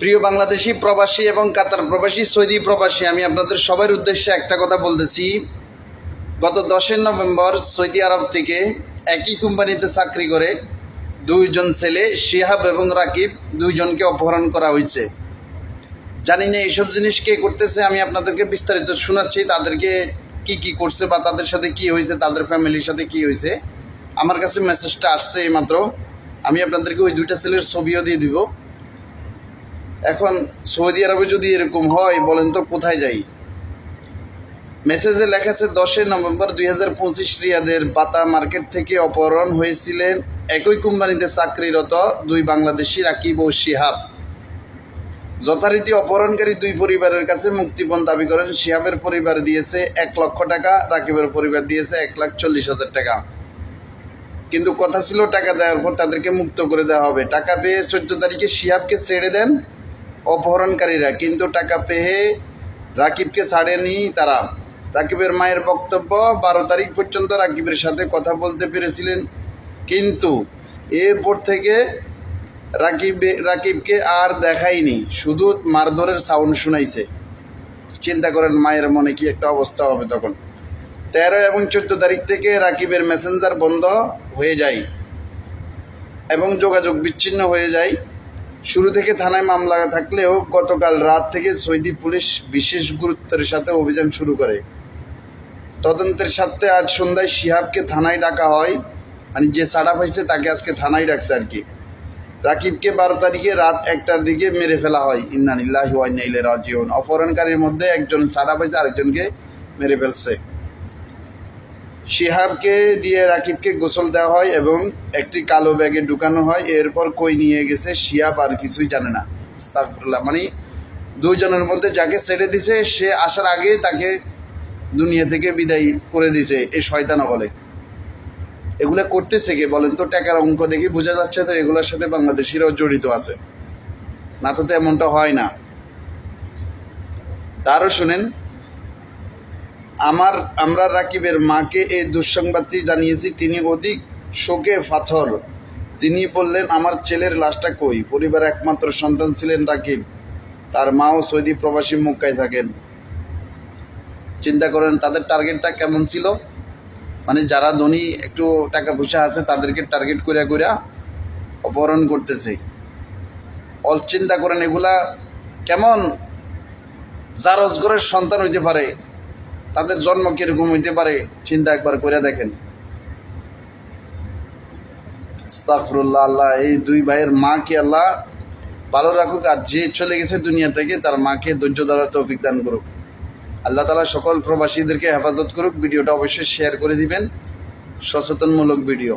প্রিয় বাংলাদেশি প্রবাসী এবং কাতার প্রবাসী, সৌদি প্রবাসী, আমি আপনাদের সবার উদ্দেশ্যে একটা কথা বলতেছি। গত দশই নভেম্বর সৌদি আরব থেকে একই কোম্পানিতে চাকরি করে দুইজন ছেলে, শিহাব এবং রাকিব, দুইজনকে অপহরণ করা হয়েছে। জানি না এইসব জিনিস কে করতেছে, আমি আপনাদেরকে বিস্তারিত শোনাচ্ছি, তাদেরকে কি কি করছে বা তাদের সাথে কি হয়েছে, তাদের ফ্যামিলির সাথে কি হয়েছে। আমার কাছে মেসেজটা আসছে এইমাত্র। আমি আপনাদেরকে ওই দুইটা ছেলের ছবিও দিয়ে দিব। এখন সৌদি আরবে যদি এরকম হয়, বলেন তো কোথায় যাই? মেসেজে লেখা আছে, দশই নভেম্বর দুই হাজার পঁচিশ রিয়াদের পাতা মার্কেট থেকে অপহরণ হয়েছিলেন একই কোম্পানিতে চাকরিরত দুই বাংলাদেশি রাকিব ও শিহাব। যথারীতি অপহরণকারী দুই পরিবারের কাছে মুক্তিপণ দাবি করেন। শিহাবের পরিবার দিয়েছে এক লক্ষ টাকা, রাকিবের পরিবার দিয়েছে এক লাখ চল্লিশ হাজার টাকা। কিন্তু কথা ছিল টাকা দেওয়ার পর তাদেরকে মুক্ত করে দেওয়া হবে। টাকা পেয়ে চোদ্দ তারিখে শিহাবকে ছেড়ে দেন অপহরণকারীরা, কিন্তু টাকা পেয়ে রাকিবকে ছাড়েনি তারা। রাকিবের মায়ের বক্তব্য, বারো তারিখ পর্যন্ত রাকিবের সাথে কথা বলতে পেরেছিলেন, কিন্তু এরপর থেকে রাকিব, রাকিবকে আর দেখায়নি, শুধু মারধরের সাউন্ড শুনাইছে। চিন্তা করেন মায়ের মনে কি একটা অবস্থা হবে তখন। তেরো এবং চোদ্দ তারিখ থেকে রাকিবের মেসেঞ্জার বন্ধ হয়ে যায় এবং যোগাযোগ বিচ্ছিন্ন হয়ে যায়। শুরু থেকে থানায় মামলা থাকলেও গতকাল রাত থেকে সৌদি পুলিশ বিশেষ গুরুত্বের সাথে অভিযান শুরু করে। তদন্তের সাথে আজ সন্ধ্যায় শিহাবকে থানায় ডাকা হয়। মানে যে সাড়া পাইছে তাকে আজকে থানায় ডাকছে আর কি। রাকিবকে বারো তারিখে রাত একটার দিকে মেরে ফেলা হয়। ইন্নানিল্লাহি ওয়াইনাইলে রাজিউন। অপহরণকারীর মধ্যে একজন সাড়া পাইছে আরেকজনকে মেরে ফেলছে। শিহাবকে দিয়ে রাকিবকে গোসল দেওয়া হয় এবং একটি কালো ব্যাগে ঢুকানো হয়। এরপর কই নিয়ে গেছে শিহাব আর কিছুই জানে না। আস্তাগফিরুল্লাহ। মানে দুইজনের মধ্যে যাকে ছেড়ে দিছে, সে আসার আগে তাকে দুনিয়া থেকে বিদায় করে দিছে এই শয়তানা বলে এগুলো করতেছে কে বলেন তো? টাকার অঙ্ক দেখে বোঝা যাচ্ছে তো এগুলোর সাথে বাংলাদেশিরাও জড়িত আছে। না তো এমনটা হয় না। তারও শুনেন আমার, আমরা রাকিবের মাকে এই দুঃসংবাদটি জানিয়েছি, তিনি অধিক শোকে পাথর। তিনি বললেন, আমার ছেলের লাশটা কই? পরিবার একমাত্র সন্তান ছিলেন রাকিব। তার মাও সৌদি প্রবাসী মুক্কায় থাকেন। চিন্তা করেন, তাদের টার্গেটটা কেমন ছিল? মানে যারা ধনী, একটু টাকা পয়সা আছে, তাদেরকে টার্গেট করে করে অপহরণ করতেছে। অল চিন্তা করেন, এগুলা কেমন? যার অজগরের সন্তান হইতে পারে। তাদের জন্ম কীরকম হইতে পারে, চিন্তা একবার করে দেখেন। ইস্তাফরুল্লাহ আল্লাহ, এই দুই ভাইয়ের মাকে আল্লাহ ভালো রাখুক আর যে চলে গেছে দুনিয়া থেকে তার মাকে ধৈর্য দ্বারা তৌফিক দান করুক। আল্লাহ তালা সকল প্রবাসীদেরকে হেফাজত করুক। ভিডিওটা অবশ্যই শেয়ার করে দিবেন। সচেতনমূলক ভিডিও।